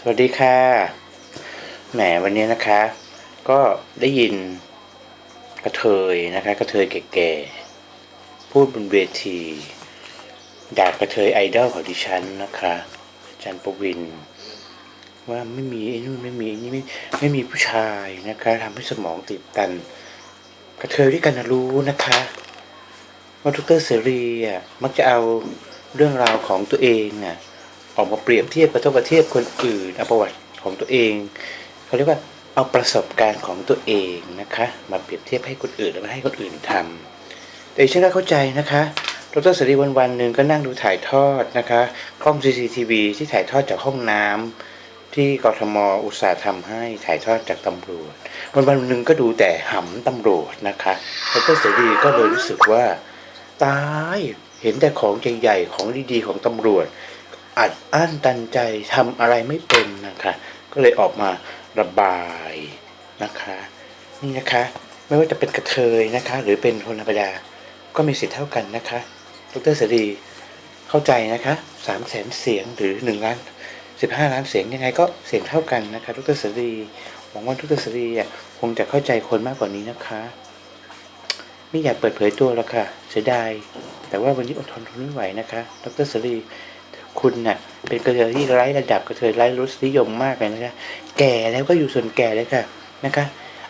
สวัสดีค่ะ แหมวันนี้นะคะ ก็ได้ยินกระเทยนะคะ กระเทยแก่ๆ พูดบนเวทีด่ากระเทยไอดอลของดิฉันนะคะอาจันประวิน ว่าไม่มีไอ้นู่นไม่มีไอ้นี่ไม่ไม่มีผู้ชายนะคะทำให้สมองตีบตัน กระเทยด้วยกันนะรู้นะคะว่าดรเสรีอะมักจะเอาเรื่องราวของตัวเองน่ะ ออกมาเปรียบเทียบกระทบกระเทียบคนอื่นเอาประวัติของตัวเองเขาเรียกว่าเอาประสบการณ์ของตัวเองนะคะ มาเปรียบเทียบให้คนอื่นแล้วมาให้คนอื่นทำแต่ดิฉันก็เข้าใจนะคะดรสรีวันวันหนึ่งก็นั่งดูถ่ายทอดนะคะกล้อง CCTV ที่ถ่ายทอดจากห้องน้ำที่กทมอุตสาห์ทำให้ถ่ายทอดจากตำรวจ วันวันหนึ่งก็ดูแต่หำตำรวจนะคะดรเสรีก็เลยรู้สึกว่าตายเห็นแต่ของใหญ่ๆของดีๆของตำรวจ อัดอั้นตันใจทำอะไรไม่เป็นนะคะ ก็เลยออกมาระบายนะคะ นี่นะคะ ไม่ว่าจะเป็นกระเทยนะคะ หรือเป็นคนธรรมดาก็มีสิทธิ์เท่ากันนะคะดรเสรีเข้าใจนะคะสามแสนเสียงหรือหนึ่งล้านสิบห้าล้านเสียงยังไงก็เสียงเท่ากันนะคะดรเสรีหวังว่าดรเสรีคงจะเข้าใจคนมากกว่านี้นะคะไม่อยากเปิดเผยตัวแล้วค่ะ เสียดาย แต่ว่าวันนี้อดทนทนไม่ไหวนะคะ ดรเสรี คุณน่ะเป็นกระเทยที่ไร้ระดับกระเทยไร้รสนิยมมากเลยนะคะแก่แล้วก็อยู่ส่วนแก่เลยค่ะนะคะ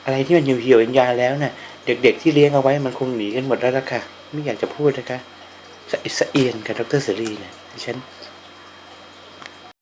อะไรที่มันเหี่ยวๆยานแล้วน่ะเด็กๆที่เลี้ยงเอาไว้มันคงหนีกันหมดแล้วล่ะค่ะ ไม่อยากจะพูดนะคะสะเอียนกับดรเสรีเนี่ยฉัน